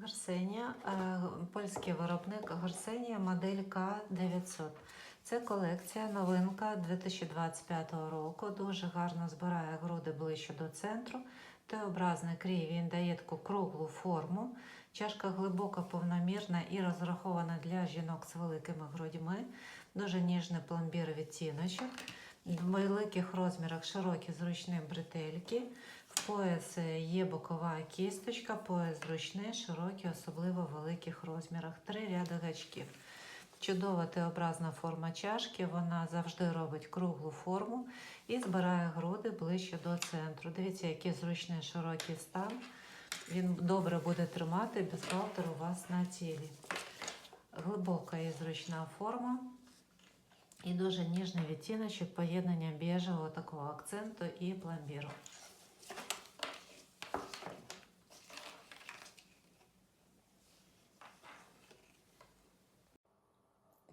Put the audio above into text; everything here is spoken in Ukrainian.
Гарсенія, е, польський виробник Гарсенія модель К900. Це колекція, новинка 2025 року. Дуже гарно збирає груди ближче до центру. Т-образний крій він дає таку круглу форму. Чашка глибока, повномірна і розрахована для жінок з великими грудьми. Дуже ніжний пломбір відтіночок. В великих розмірах широкі зручні бретельки. Пояс є бокова кісточка, пояс зручний, широкий, особливо в великих розмірах. Три ряди гачків. Чудова Т-образна форма чашки, вона завжди робить круглу форму і збирає груди ближче до центру. Дивіться, який зручний широкий стан. Він добре буде тримати бюстгальтер у вас на тілі. Глибока і зручна форма. І дуже ніжний відтіночок поєднання біжевого такого акценту і пломбіру.